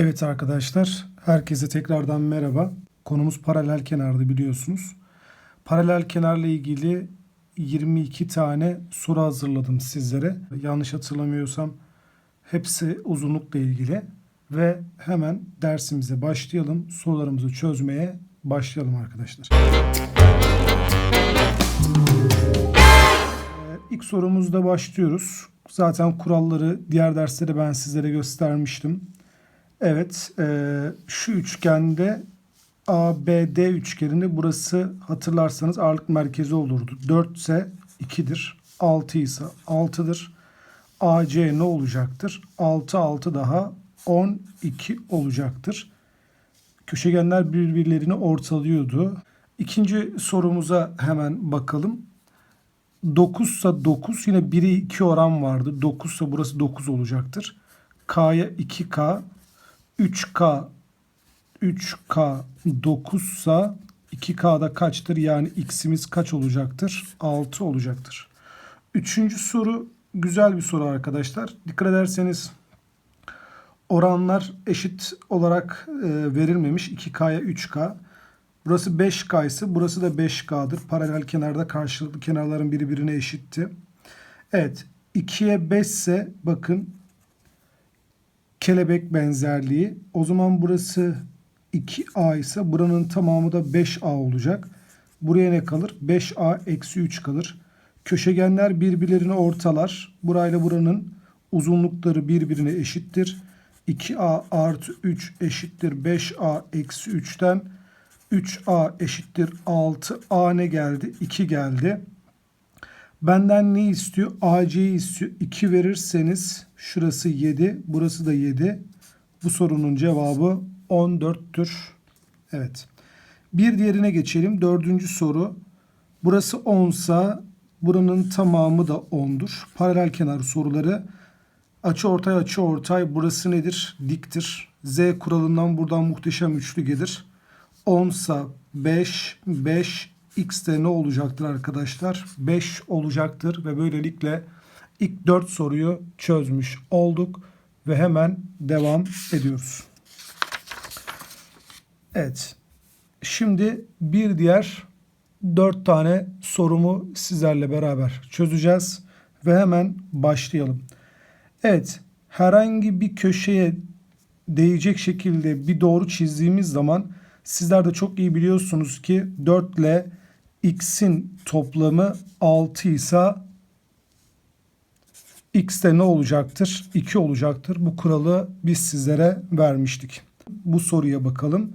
Evet arkadaşlar, herkese tekrardan merhaba. Konumuz paralel kenardı biliyorsunuz. Paralel kenarla ilgili 22 tane soru hazırladım sizlere. Yanlış hatırlamıyorsam hepsi uzunlukla ilgili. Ve hemen dersimize başlayalım. Sorularımızı çözmeye başlayalım arkadaşlar. Ee, İlk sorumuzda başlıyoruz. Zaten kuralları diğer derslerde ben sizlere göstermiştim. Evet, e, şu üçgende ABD üçgeninde burası hatırlarsanız ağırlık merkezi olurdu. 4 ise 2'dir. 6 ise 6'dır. AC ne olacaktır? 6 6 daha 12 olacaktır. Köşegenler birbirlerini ortalıyordu. İkinci sorumuza hemen bakalım. 9 ise 9 yine 1'e 2 oran vardı. 9 ise burası 9 olacaktır. K'ya 2K 3K 3K 9 ise 2K'da kaçtır? Yani x'imiz kaç olacaktır? 6 olacaktır. Üçüncü soru güzel bir soru arkadaşlar. Dikkat ederseniz oranlar eşit olarak e, verilmemiş. 2K'ya 3K. Burası 5K ise burası da 5K'dır. Paralel kenarda karşılıklı kenarların birbirine eşitti. Evet 2'ye 5 ise bakın kelebek benzerliği. O zaman burası 2A ise buranın tamamı da 5A olacak. Buraya ne kalır? 5A eksi 3 kalır. Köşegenler birbirlerini ortalar. Burayla buranın uzunlukları birbirine eşittir. 2A artı 3 eşittir 5A eksi 3'ten 3A eşittir 6A ne geldi? 2 geldi. Benden ne istiyor? AC'yi istiyor. 2 verirseniz şurası 7, burası da 7. Bu sorunun cevabı 14'tür. Evet. Bir diğerine geçelim. Dördüncü soru. Burası 10 sa buranın tamamı da 10'dur. Paralel kenar soruları. Açı ortay açı ortay burası nedir? Diktir. Z kuralından buradan muhteşem üçlü gelir. 10 sa 5, 5, x de ne olacaktır arkadaşlar? 5 olacaktır ve böylelikle ilk 4 soruyu çözmüş olduk ve hemen devam ediyoruz. Evet. Şimdi bir diğer 4 tane sorumu sizlerle beraber çözeceğiz ve hemen başlayalım. Evet, herhangi bir köşeye değecek şekilde bir doğru çizdiğimiz zaman sizler de çok iyi biliyorsunuz ki 4 ile x'in toplamı 6 ise x de ne olacaktır? 2 olacaktır. Bu kuralı biz sizlere vermiştik. Bu soruya bakalım.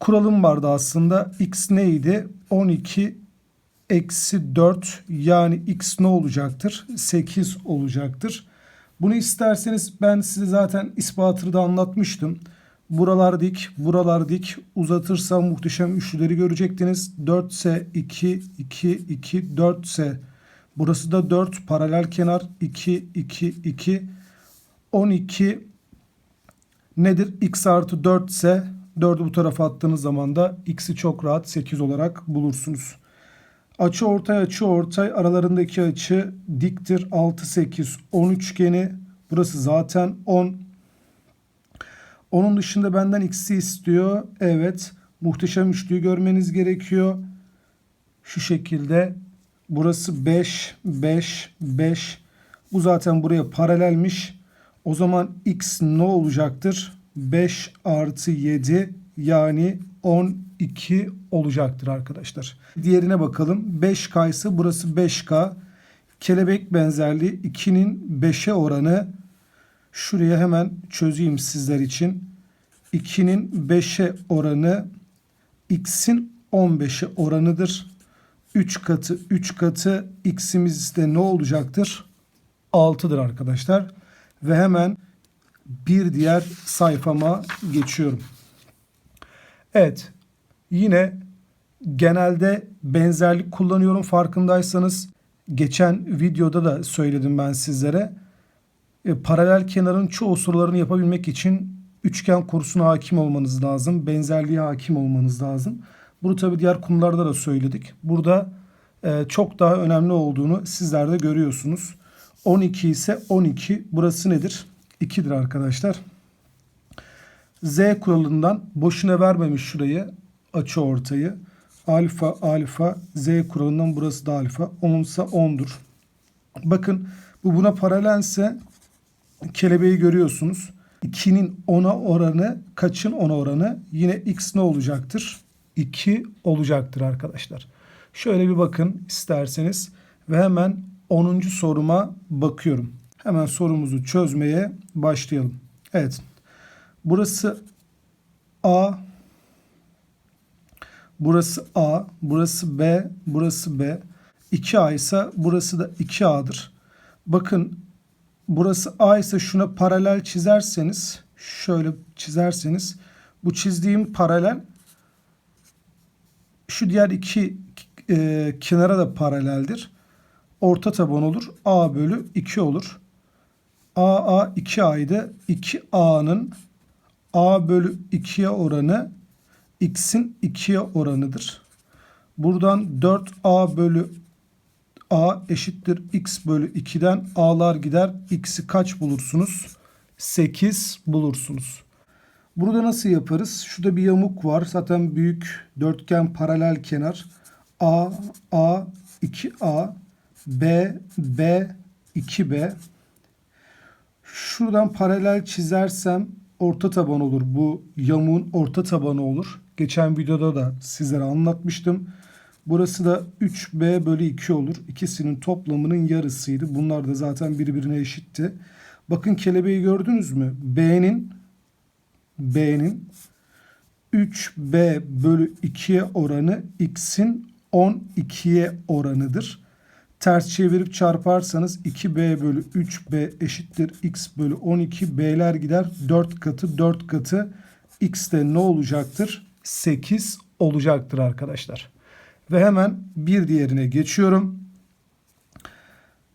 Kuralım vardı aslında. x neydi? 12 eksi 4 yani x ne olacaktır? 8 olacaktır. Bunu isterseniz ben size zaten ispatını da anlatmıştım. Buralar dik, buralar dik. Uzatırsam muhteşem üçlüleri görecektiniz. 4 ise 2, 2, 2, 4 ise burası da 4 paralel kenar 2, 2, 2. 12 nedir? x artı 4 ise 4'ü bu tarafa attığınız zaman da x'i çok rahat 8 olarak bulursunuz. Açı ortay açı ortay aralarındaki açı diktir. 6, 8, 10 üçgeni. Burası zaten 10. Onun dışında benden x'i istiyor. Evet. Muhteşem üçlüyü görmeniz gerekiyor. Şu şekilde. Burası 5, 5, 5. Bu zaten buraya paralelmiş. O zaman x ne olacaktır? 5 artı 7 yani 12 olacaktır arkadaşlar. Diğerine bakalım. 5K ise burası 5K. Kelebek benzerliği 2'nin 5'e oranı Şuraya hemen çözeyim sizler için. 2'nin 5'e oranı x'in 15'e oranıdır. 3 katı 3 katı x'imiz de ne olacaktır? 6'dır arkadaşlar. Ve hemen bir diğer sayfama geçiyorum. Evet. Yine genelde benzerlik kullanıyorum farkındaysanız. Geçen videoda da söyledim ben sizlere. E, paralel kenarın çoğu sorularını yapabilmek için üçgen kursuna hakim olmanız lazım. Benzerliğe hakim olmanız lazım. Bunu tabi diğer konularda da söyledik. Burada e, çok daha önemli olduğunu sizler de görüyorsunuz. 12 ise 12. Burası nedir? 2'dir arkadaşlar. Z kuralından boşuna vermemiş şurayı açı ortayı. Alfa alfa Z kuralından burası da alfa. 10 ise 10'dur. Bakın bu buna paralelse kelebeği görüyorsunuz. 2'nin 10'a oranı kaçın 10'a oranı? Yine x ne olacaktır? 2 olacaktır arkadaşlar. Şöyle bir bakın isterseniz ve hemen 10. soruma bakıyorum. Hemen sorumuzu çözmeye başlayalım. Evet. Burası A. Burası A. Burası B. Burası B. 2A ise burası da 2A'dır. Bakın burası A ise şuna paralel çizerseniz şöyle çizerseniz bu çizdiğim paralel şu diğer iki e, kenara da paraleldir. Orta taban olur. A bölü 2 olur. A A 2A'ydı. 2A'nın A bölü 2'ye oranı x'in 2'ye oranıdır. Buradan 4A bölü A eşittir x bölü 2'den A'lar gider. X'i kaç bulursunuz? 8 bulursunuz. Burada nasıl yaparız? Şurada bir yamuk var. Zaten büyük dörtgen paralel kenar. A, A, 2A, B, B, 2B. Şuradan paralel çizersem orta taban olur. Bu yamuğun orta tabanı olur. Geçen videoda da sizlere anlatmıştım. Burası da 3B bölü 2 olur. İkisinin toplamının yarısıydı. Bunlar da zaten birbirine eşitti. Bakın kelebeği gördünüz mü? B'nin B'nin 3B bölü 2'ye oranı X'in 12'ye oranıdır. Ters çevirip çarparsanız 2B bölü 3B eşittir X bölü 12. B'ler gider 4 katı 4 katı. X ne olacaktır? 8 olacaktır arkadaşlar. Ve hemen bir diğerine geçiyorum.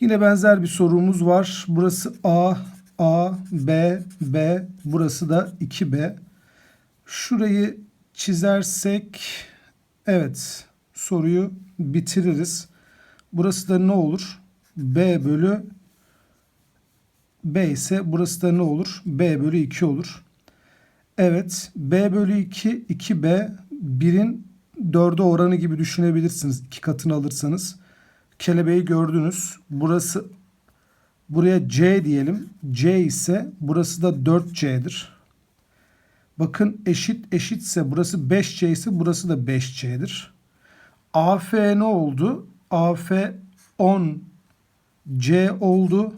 Yine benzer bir sorumuz var. Burası A, A, B, B. Burası da 2B. Şurayı çizersek evet soruyu bitiririz. Burası da ne olur? B bölü B ise burası da ne olur? B bölü 2 olur. Evet B bölü 2 2B 1'in 4'e oranı gibi düşünebilirsiniz. 2 katını alırsanız. Kelebeği gördünüz. Burası buraya C diyelim. C ise burası da 4C'dir. Bakın eşit eşitse burası 5C ise burası da 5C'dir. AF ne oldu? AF 10 C oldu.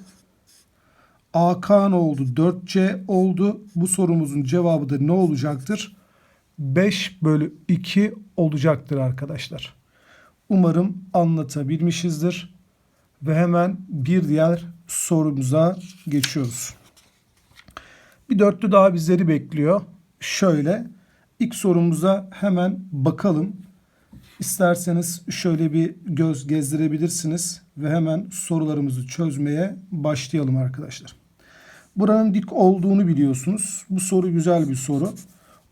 AK ne oldu? 4C oldu. Bu sorumuzun cevabı da ne olacaktır? 5 bölü 2 olacaktır arkadaşlar. Umarım anlatabilmişizdir. Ve hemen bir diğer sorumuza geçiyoruz. Bir dörtlü daha bizleri bekliyor. Şöyle ilk sorumuza hemen bakalım. İsterseniz şöyle bir göz gezdirebilirsiniz ve hemen sorularımızı çözmeye başlayalım arkadaşlar. Buranın dik olduğunu biliyorsunuz. Bu soru güzel bir soru.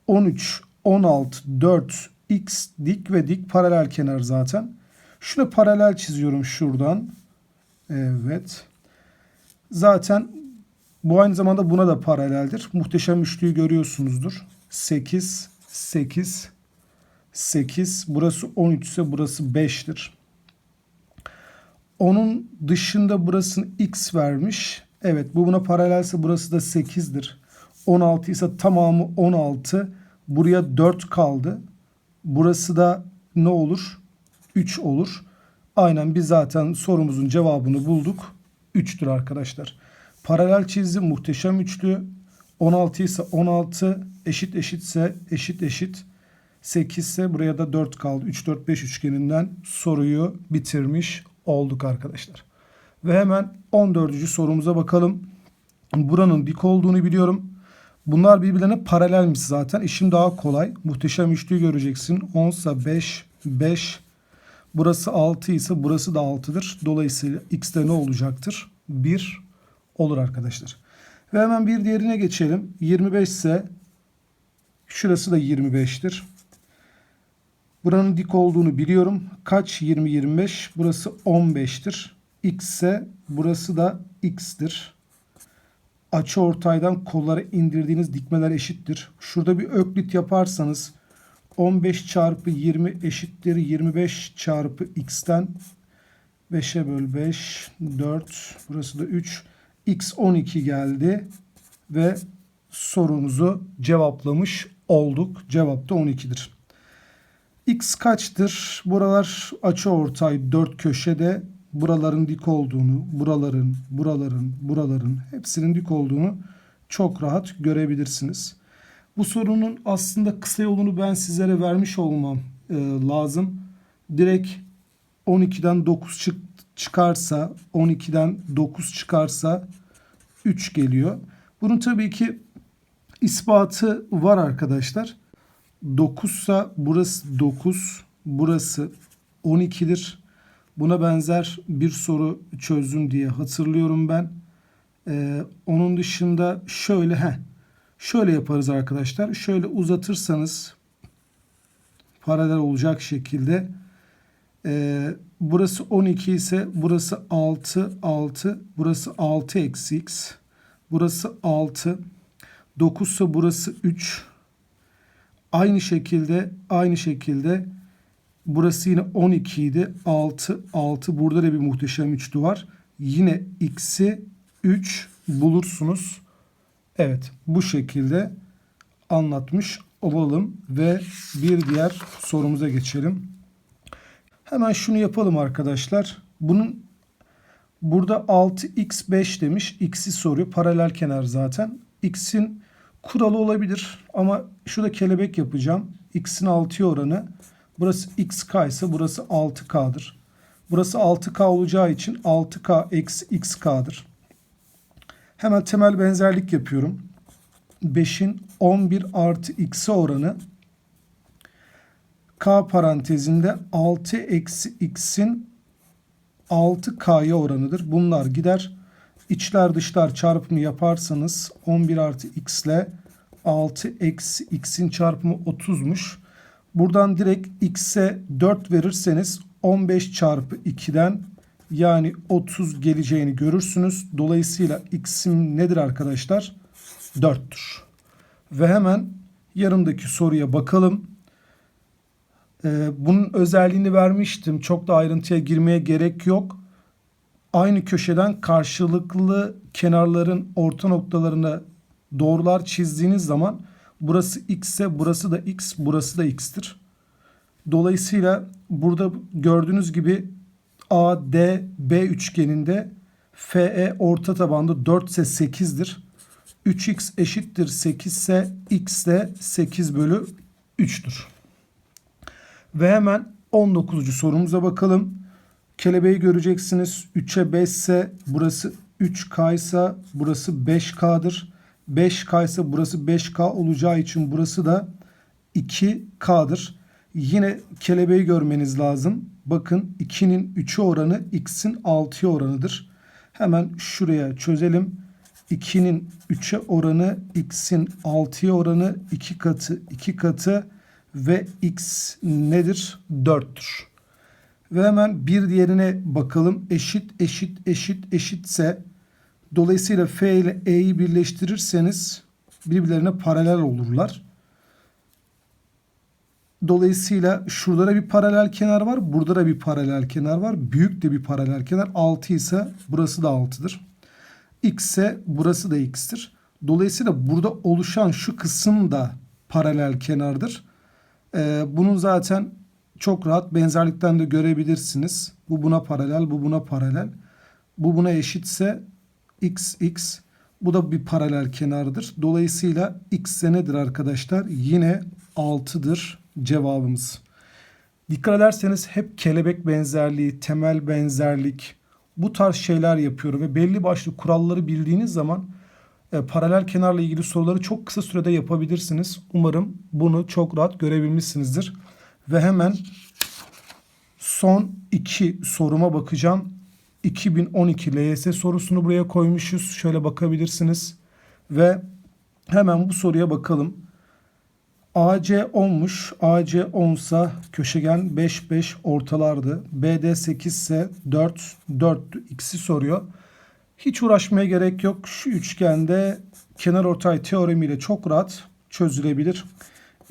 13, 16, 4, x dik ve dik paralel kenar zaten. Şunu paralel çiziyorum şuradan. Evet. Zaten bu aynı zamanda buna da paraleldir. Muhteşem üçlüyü görüyorsunuzdur. 8, 8, 8. Burası 13 ise burası 5'tir. Onun dışında burasını x vermiş. Evet bu buna paralelse burası da 8'dir. 16 ise tamamı 16. Buraya 4 kaldı. Burası da ne olur? 3 olur. Aynen biz zaten sorumuzun cevabını bulduk. 3'tür arkadaşlar. Paralel çizdi muhteşem üçlü. 16 ise 16 eşit eşitse eşit eşit. 8 ise buraya da 4 kaldı. 3 4 5 üçgeninden soruyu bitirmiş olduk arkadaşlar. Ve hemen 14. sorumuza bakalım. Buranın dik olduğunu biliyorum. Bunlar birbirlerine paralelmiş zaten. İşim daha kolay. Muhteşem üçlüyü göreceksin. 10 ise 5, 5. Burası 6 ise burası da 6'dır. Dolayısıyla x de ne olacaktır? 1 olur arkadaşlar. Ve hemen bir diğerine geçelim. 25 ise şurası da 25'tir. Buranın dik olduğunu biliyorum. Kaç? 20, 25. Burası 15'tir. X ise burası da x'tir. Açı ortaydan kollara indirdiğiniz dikmeler eşittir. Şurada bir öklit yaparsanız 15 çarpı 20 eşittir 25 çarpı x'ten 5'e böl 5 4 burası da 3 x 12 geldi ve sorumuzu cevaplamış olduk. Cevap da 12'dir. X kaçtır? Buralar açı ortay dört köşede buraların dik olduğunu, buraların, buraların, buraların hepsinin dik olduğunu çok rahat görebilirsiniz. Bu sorunun aslında kısa yolunu ben sizlere vermiş olmam e, lazım. Direkt 12'den 9 çık çıkarsa, 12'den 9 çıkarsa 3 geliyor. Bunun tabii ki ispatı var arkadaşlar. 9 ise burası 9, burası 12'dir. Buna benzer bir soru çözdüm diye hatırlıyorum ben. Ee, onun dışında şöyle he, şöyle yaparız arkadaşlar. Şöyle uzatırsanız paralel olacak şekilde e, burası 12 ise burası 6 6 burası 6 eksi x burası 6 9 ise burası 3 aynı şekilde aynı şekilde burası yine 12 idi 6 6 burada da bir muhteşem üçlü var yine x'i 3 bulursunuz evet bu şekilde anlatmış olalım ve bir diğer sorumuza geçelim. Hemen şunu yapalım arkadaşlar. Bunun burada 6x5 demiş. X'i soruyor. Paralel kenar zaten. X'in kuralı olabilir ama şurada kelebek yapacağım. X'in 6'ya oranı. Burası xk ise burası 6k'dır. Burası 6k olacağı için 6k eksi xk'dır. Hemen temel benzerlik yapıyorum. 5'in 11 artı x'e oranı k parantezinde 6 eksi x'in 6k'ya oranıdır. Bunlar gider. İçler dışlar çarpımı yaparsanız 11 artı x ile 6 eksi x'in çarpımı 30'muş. Buradan direkt x'e 4 verirseniz 15 çarpı 2'den yani 30 geleceğini görürsünüz. Dolayısıyla x'im nedir arkadaşlar? 4'tür. Ve hemen yanımdaki soruya bakalım. Ee, bunun özelliğini vermiştim. Çok da ayrıntıya girmeye gerek yok. Aynı köşeden karşılıklı kenarların orta noktalarına doğrular çizdiğiniz zaman burası x ise burası da x, burası da x'tir. Dolayısıyla burada gördüğünüz gibi ADB üçgeninde FE orta tabanda 4 ise 8'dir. 3x eşittir 8 ise x de 8 bölü 3'tür. Ve hemen 19. sorumuza bakalım. Kelebeği göreceksiniz. 3'e 5 ise burası 3K ise burası 5K'dır. 5K ise burası 5K olacağı için burası da 2K'dır. Yine kelebeği görmeniz lazım. Bakın 2'nin 3'e oranı x'in 6'ya oranıdır. Hemen şuraya çözelim. 2'nin 3'e oranı x'in 6'ya oranı 2 katı 2 katı ve x nedir? 4'tür. Ve hemen bir diğerine bakalım. Eşit eşit eşit eşitse dolayısıyla f ile e'yi birleştirirseniz birbirlerine paralel olurlar. Dolayısıyla şurada da bir paralel kenar var. Burada da bir paralel kenar var. Büyük de bir paralel kenar. 6 ise burası da 6'dır. X ise burası da x'tir. Dolayısıyla burada oluşan şu kısım da paralel kenardır. Ee, bunun zaten çok rahat benzerlikten de görebilirsiniz. Bu buna paralel, bu buna paralel. Bu buna eşitse x, x. Bu da bir paralel kenardır. Dolayısıyla x nedir arkadaşlar? Yine 6'dır cevabımız. Dikkat ederseniz hep kelebek benzerliği, temel benzerlik bu tarz şeyler yapıyorum ve belli başlı kuralları bildiğiniz zaman e, paralel kenarla ilgili soruları çok kısa sürede yapabilirsiniz. Umarım bunu çok rahat görebilmişsinizdir. Ve hemen son iki soruma bakacağım. 2012 LYS sorusunu buraya koymuşuz. Şöyle bakabilirsiniz. Ve hemen bu soruya bakalım. AC 10'muş. AC 10 ise köşegen 5 5 ortalardı. BD 8 ise 4 4 ikisi soruyor. Hiç uğraşmaya gerek yok. Şu üçgende kenar ortay teoremiyle çok rahat çözülebilir.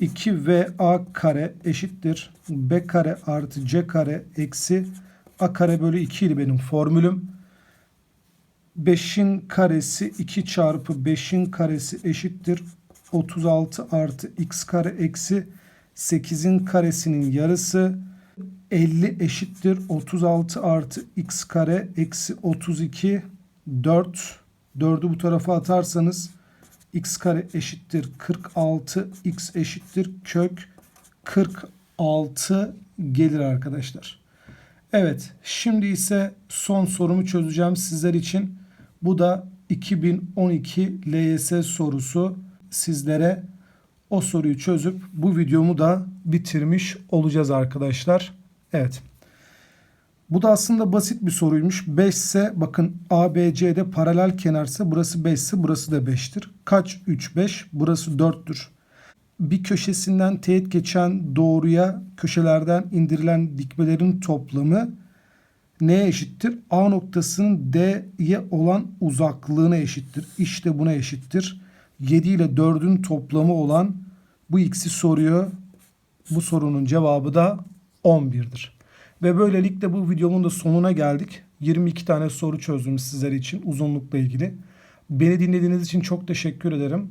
2VA kare eşittir. B kare artı C kare eksi A kare bölü 2 ile benim formülüm. 5'in karesi 2 çarpı 5'in karesi eşittir. 36 artı x kare eksi 8'in karesinin yarısı 50 eşittir. 36 artı x kare eksi 32 4. 4'ü bu tarafa atarsanız x kare eşittir 46 x eşittir kök 46 gelir arkadaşlar. Evet şimdi ise son sorumu çözeceğim sizler için. Bu da 2012 LYS sorusu sizlere o soruyu çözüp bu videomu da bitirmiş olacağız arkadaşlar. Evet. Bu da aslında basit bir soruymuş. 5 ise bakın ABC'de paralel kenarsa burası 5 ise burası da 5'tir. Kaç 3 5? Burası 4'tür. Bir köşesinden teğet geçen doğruya köşelerden indirilen dikmelerin toplamı neye eşittir? A noktasının D'ye olan uzaklığına eşittir. İşte buna eşittir. 7 ile 4'ün toplamı olan bu x'i soruyor. Bu sorunun cevabı da 11'dir. Ve böylelikle bu videomun da sonuna geldik. 22 tane soru çözdüm sizler için uzunlukla ilgili. Beni dinlediğiniz için çok teşekkür ederim.